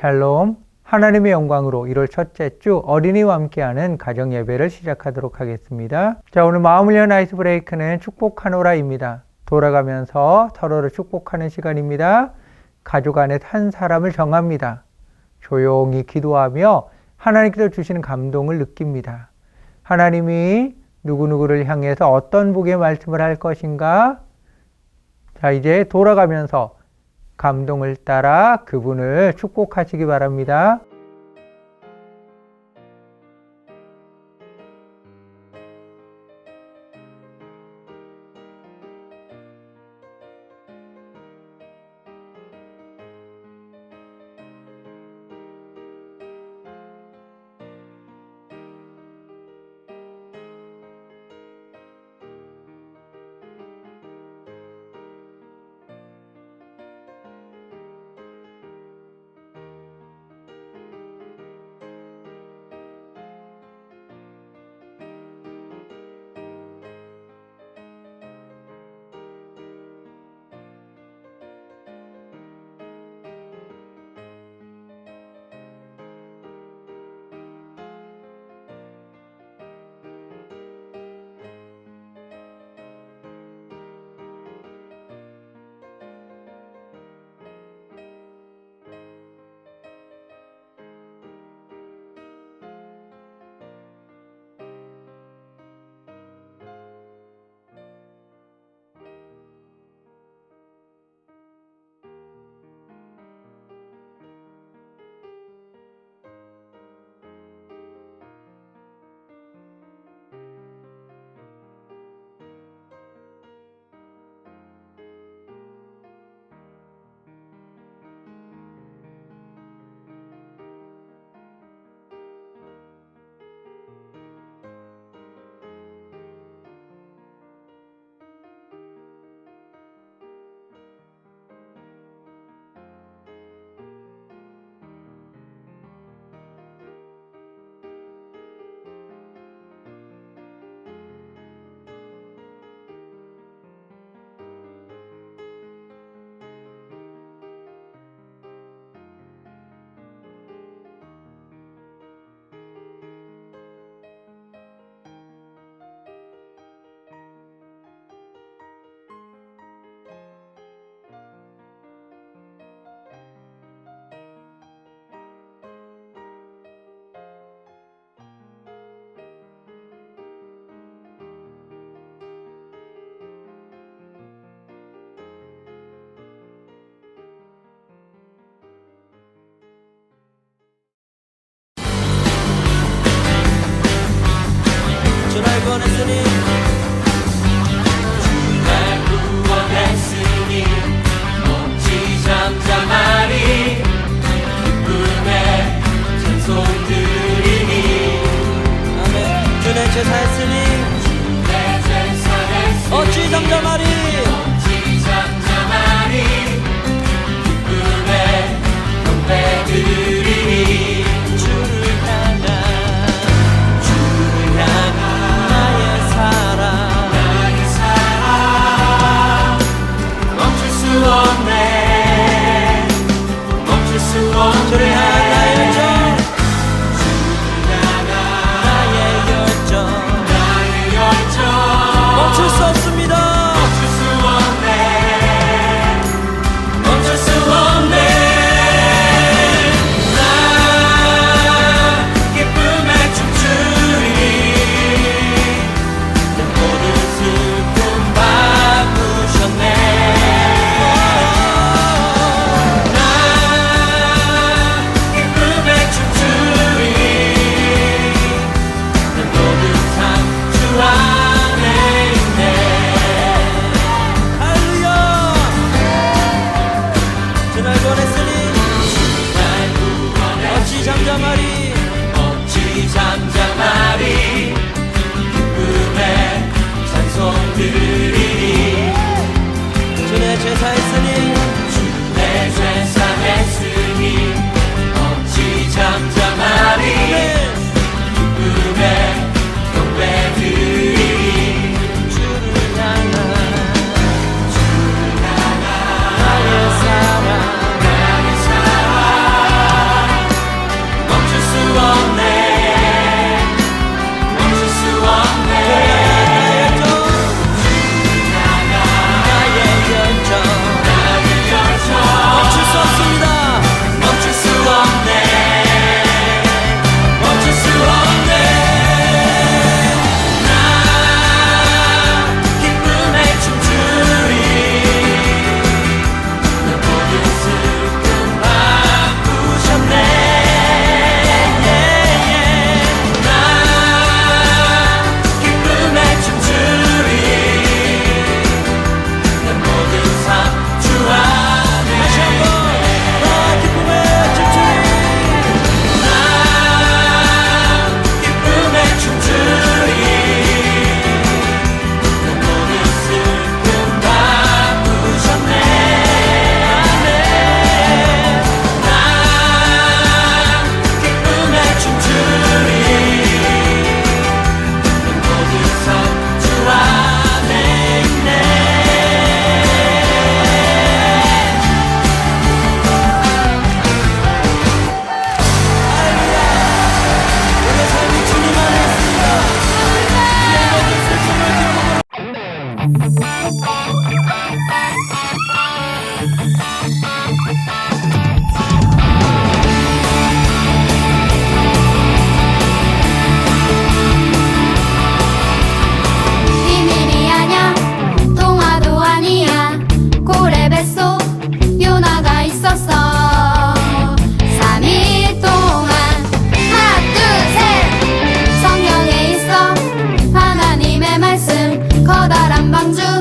샬롬 하나님의 영광으로 1월 첫째 주 어린이와 함께하는 가정 예배를 시작하도록 하겠습니다. 자 오늘 마음을 연 아이스 브레이크는 축복하노라입니다. 돌아가면서 서로를 축복하는 시간입니다. 가족 안에 한 사람을 정합니다. 조용히 기도하며 하나님께서 주시는 감동을 느낍니다. 하나님이 누구누구를 향해서 어떤 복의 말씀을 할 것인가? 자, 이제 돌아가면서 감동을 따라 그분을 축복하시기 바랍니다. 말씀 커다란 방주.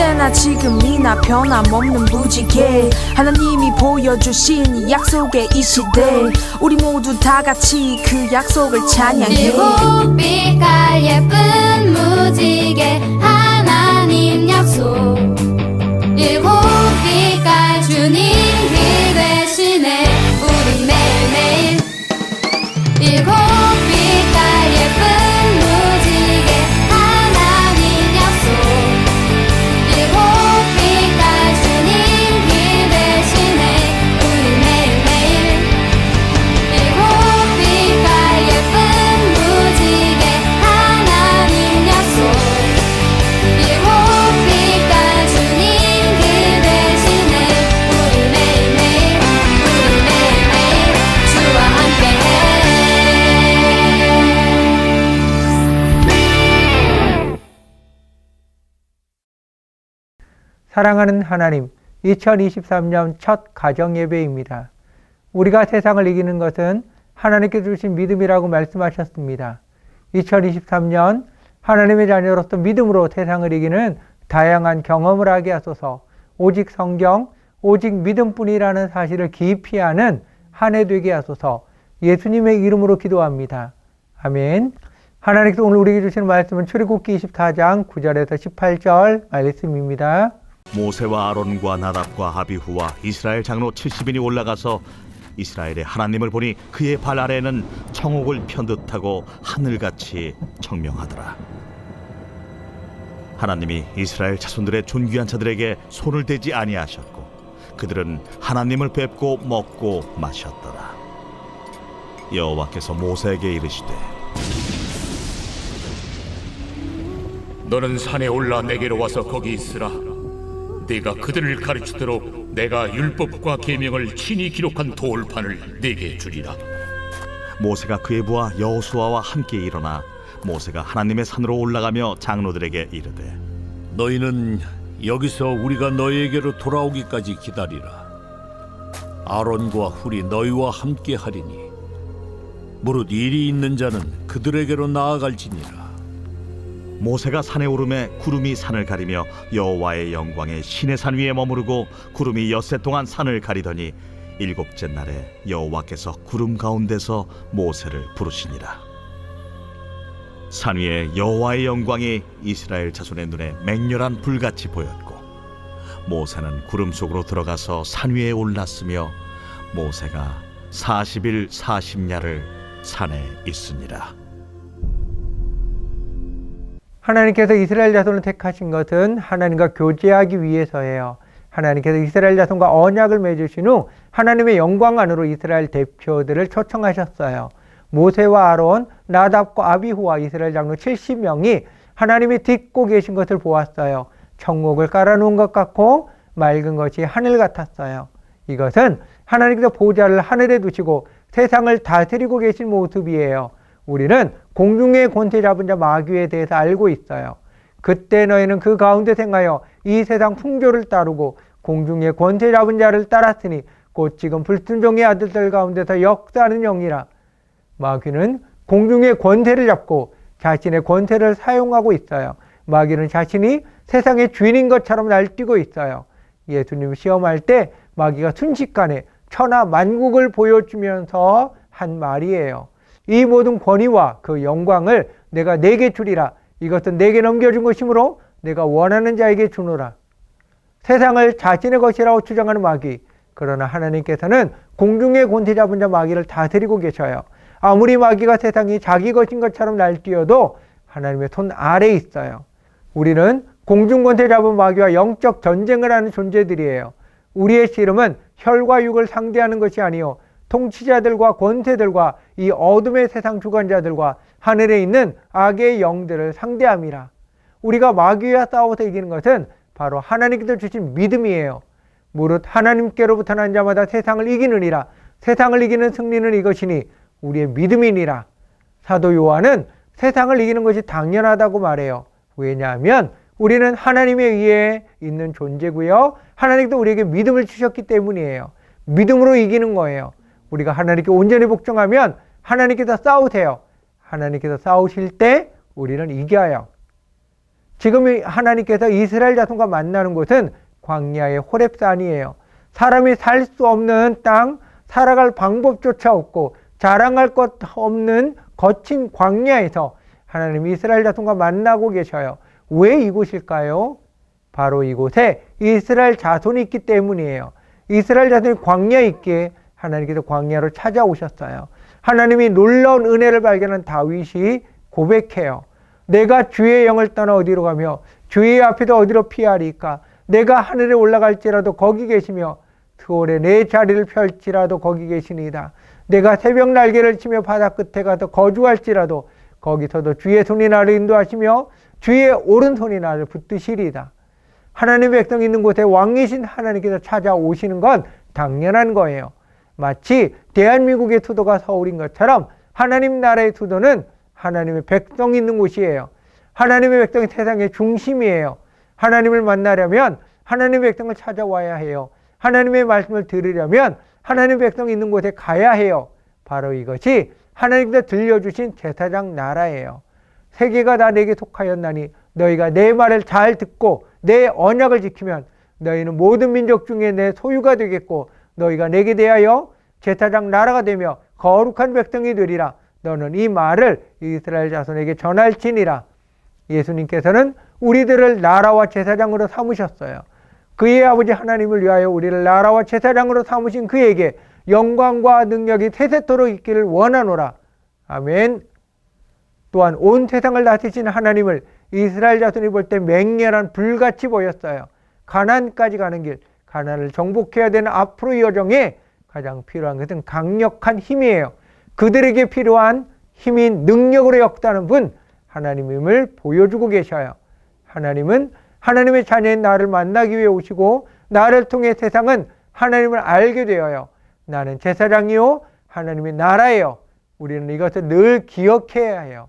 언제나 지금이나 변함없는 무지개. 하나님이 보여주신 이 약속의 이 시대. 우리 모두 다 같이 그 약속을 찬양해. 일곱 빛깔 예쁜 무지개 하나님 약속. 일곱 빛깔 주님 그 대신에 우리 매일매일 일곱 사랑하는 하나님, 2023년 첫 가정 예배입니다. 우리가 세상을 이기는 것은 하나님께 주신 믿음이라고 말씀하셨습니다. 2023년 하나님의 자녀로서 믿음으로 세상을 이기는 다양한 경험을 하게 하소서 오직 성경, 오직 믿음뿐이라는 사실을 깊이 하는 한 해 되게 하소서 예수님의 이름으로 기도합니다. 아멘. 하나님께서 오늘 우리에게 주시는 말씀은 출애굽기 24장 9절에서 18절 말씀입니다. 모세와 아론과 나답과 아비후와 이스라엘 장로 70인이 올라가서 이스라엘의 하나님을 보니 그의 발 아래는 청옥을 편 듯하고 하늘같이 청명하더라. 하나님이 이스라엘 자손들의 존귀한 자들에게 손을 대지 아니하셨고 그들은 하나님을 뵙고 먹고 마셨더라. 여호와께서 모세에게 이르시되 너는 산에 올라 내게로 와서 거기 있으라. 네가 그들을 가르치도록 내가 율법과 계명을 친히 기록한 돌판을 네게 주리라. 모세가 그의 부하 여호수아와 함께 일어나 모세가 하나님의 산으로 올라가며 장로들에게 이르되 너희는 여기서 우리가 너희에게로 돌아오기까지 기다리라. 아론과 훌이 너희와 함께 하리니 무릇 일이 있는 자는 그들에게로 나아갈지니라. 모세가 산에 오름에 구름이 산을 가리며 여호와의 영광에 신의 산 위에 머무르고 구름이 엿새 동안 산을 가리더니 일곱째 날에 여호와께서 구름 가운데서 모세를 부르시니라. 산 위에 여호와의 영광이 이스라엘 자손의 눈에 맹렬한 불같이 보였고 모세는 구름 속으로 들어가서 산 위에 올랐으며 모세가 40일 40야를 산에 있으니라 하나님께서 이스라엘 자손을 택하신 것은 하나님과 교제하기 위해서예요. 하나님께서 이스라엘 자손과 언약을 맺으신 후 하나님의 영광 안으로 이스라엘 대표들을 초청하셨어요. 모세와 아론, 나답과 아비후와 이스라엘 장로 70명이 하나님이 딛고 계신 것을 보았어요. 천국을 깔아놓은 것 같고 맑은 것이 하늘 같았어요. 이것은 하나님께서 보좌를 하늘에 두시고 세상을 다스리고 계신 모습이에요. 우리는 공중의 권세 잡은 자 마귀에 대해서 알고 있어요. 그때 너희는 그 가운데 생하여 이 세상 풍조를 따르고 공중의 권세 잡은 자를 따랐으니 곧 지금 불순종의 아들들 가운데서 역사하는 영이라. 마귀는 공중의 권세를 잡고 자신의 권세를 사용하고 있어요. 마귀는 자신이 세상의 주인인 것처럼 날뛰고 있어요. 예수님 시험할 때 마귀가 순식간에 천하 만국을 보여주면서 한 말이에요. 이 모든 권위와 그 영광을 내가 내게 주리라. 이것은 내게 넘겨준 것이므로 내가 원하는 자에게 주노라. 세상을 자신의 것이라고 주장하는 마귀. 그러나 하나님께서는 공중의 권세 잡은 자 마귀를 다스리고 계셔요. 아무리 마귀가 세상이 자기 것인 것처럼 날뛰어도 하나님의 손 아래에 있어요. 우리는 공중 권세 잡은 마귀와 영적 전쟁을 하는 존재들이에요. 우리의 씨름은 혈과 육을 상대하는 것이 아니요 통치자들과 권세들과 이 어둠의 세상 주관자들과 하늘에 있는 악의 영들을 상대함이라. 우리가 마귀와 싸워서 이기는 것은 바로 하나님께서 주신 믿음이에요. 무릇 하나님께로부터 난 자마다 세상을 이기느니라. 세상을 이기는 승리는 이것이니 우리의 믿음이니라. 사도 요한은 세상을 이기는 것이 당연하다고 말해요. 왜냐하면 우리는 하나님에 의해 있는 존재고요. 하나님도 우리에게 믿음을 주셨기 때문이에요. 믿음으로 이기는 거예요. 우리가 하나님께 온전히 복종하면 하나님께서 싸우세요. 하나님께서 싸우실 때 우리는 이겨요. 지금 이 하나님께서 이스라엘 자손과 만나는 곳은 광야의 호렙산이에요. 사람이 살 수 없는 땅, 살아갈 방법조차 없고 자랑할 것 없는 거친 광야에서 하나님 이스라엘 자손과 만나고 계셔요. 왜 이곳일까요? 바로 이곳에 이스라엘 자손이 있기 때문이에요. 이스라엘 자손이 광야에 있기에 하나님께서 광야로 찾아오셨어요. 하나님이 놀라운 은혜를 발견한 다윗이 고백해요. 내가 주의 영을 떠나 어디로 가며 주의 앞에서 어디로 피하리까? 내가 하늘에 올라갈지라도 거기 계시며 스월에 내 자리를 펼지라도 거기 계시니이다. 내가 새벽 날개를 치며 바다 끝에 가서 거주할지라도 거기서도 주의 손이 나를 인도하시며 주의 오른손이 나를 붙드시리이다. 하나님의 백성 있는 곳에 왕이신 하나님께서 찾아오시는 건 당연한 거예요. 마치 대한민국의 수도가 서울인 것처럼 하나님 나라의 수도는 하나님의 백성 있는 곳이에요. 하나님의 백성이 세상의 중심이에요. 하나님을 만나려면 하나님의 백성을 찾아와야 해요. 하나님의 말씀을 들으려면 하나님의 백성이 있는 곳에 가야 해요. 바로 이것이 하나님께서 들려주신 제사장 나라예요. 세계가 다 내게 속하였나니 너희가 내 말을 잘 듣고 내 언약을 지키면 너희는 모든 민족 중에 내 소유가 되겠고 너희가 내게 대하여 제사장 나라가 되며 거룩한 백성이 되리라. 너는 이 말을 이스라엘 자손에게 전할지니라. 예수님께서는 우리들을 나라와 제사장으로 삼으셨어요. 그의 아버지 하나님을 위하여 우리를 나라와 제사장으로 삼으신 그에게 영광과 능력이 세세토록 있기를 원하노라. 아멘. 또한 온 세상을 다스리신 하나님을 이스라엘 자손이 볼 때 맹렬한 불같이 보였어요. 가난까지 가는 길, 가난을 정복해야 되는 앞으로의 여정에 가장 필요한 것은 강력한 힘이에요. 그들에게 필요한 힘인 능력으로 역다는 분 하나님임을 보여주고 계셔요. 하나님은 하나님의 자녀인 나를 만나기 위해 오시고 나를 통해 세상은 하나님을 알게 되어요. 나는 제사장이요 하나님의 나라예요. 우리는 이것을 늘 기억해야 해요.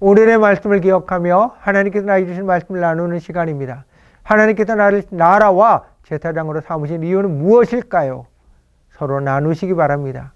오늘의 말씀을 기억하며 하나님께서 나에게 주신 말씀을 나누는 시간입니다. 하나님께서 나를 나라와 제사장으로 삼으신 이유는 무엇일까요? 서로 나누시기 바랍니다.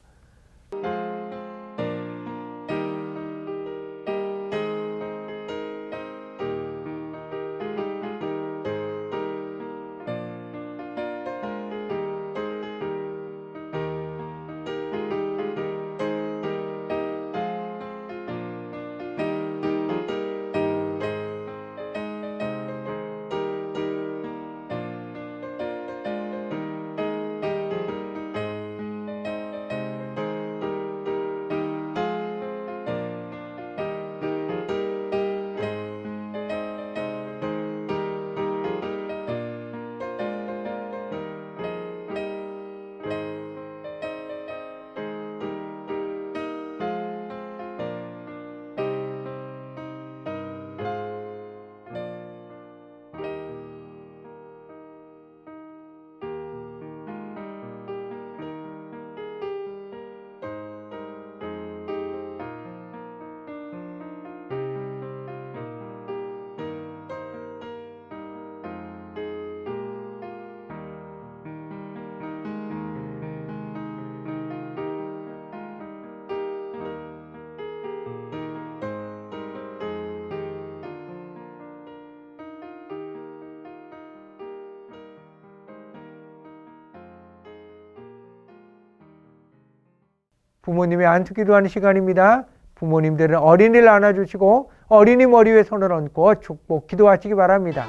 부모님의 안수 기도 하는 시간입니다. 부모님들은 어린이를 안아주시고 어린이 머리 위에 손을 얹고 축복 기도하시기 바랍니다.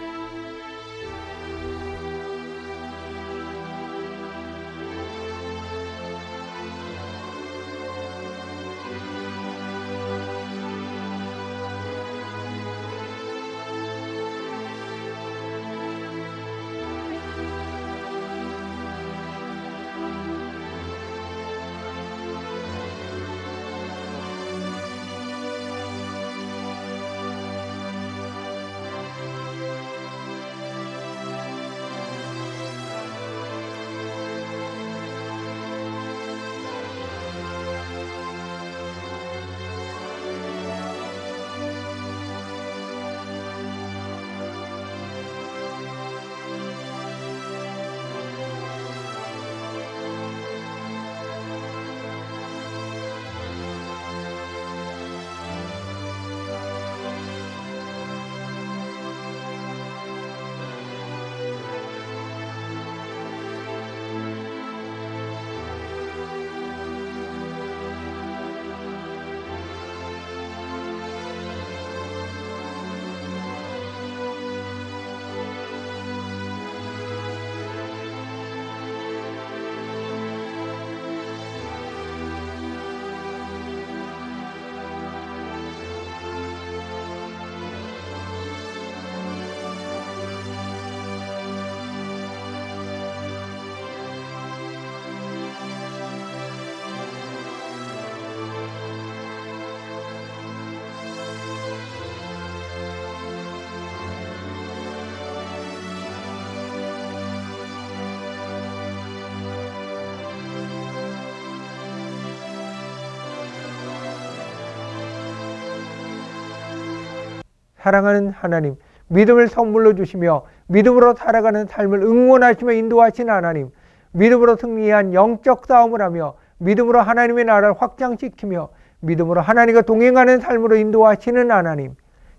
사랑하는 하나님, 믿음을 선물로 주시며 믿음으로 살아가는 삶을 응원하시며 인도하시는 하나님, 믿음으로 승리한 영적 싸움을 하며 믿음으로 하나님의 나라를 확장시키며 믿음으로 하나님과 동행하는 삶으로 인도하시는 하나님,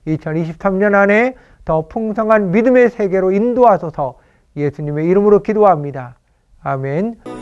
2023년 안에 더 풍성한 믿음의 세계로 인도하소서 예수님의 이름으로 기도합니다. 아멘.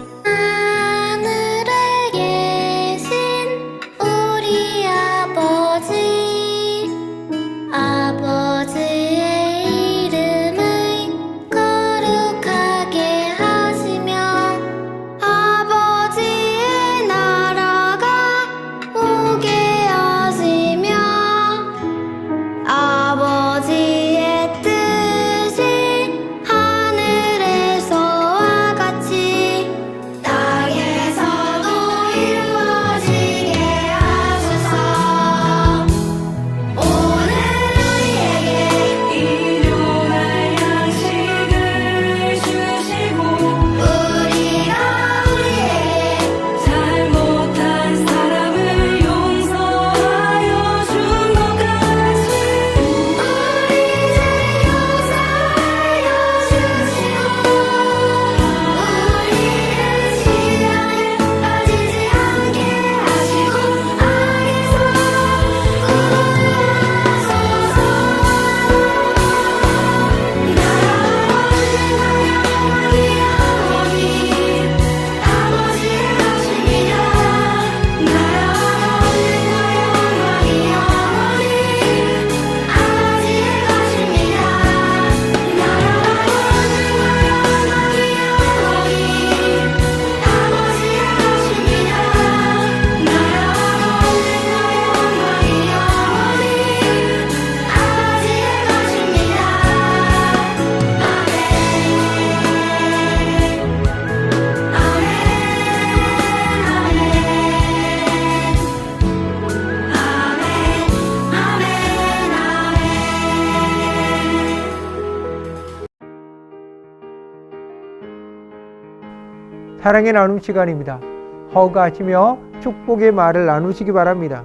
사랑의 나눔 시간입니다. 허가하시며 축복의 말을 나누시기 바랍니다.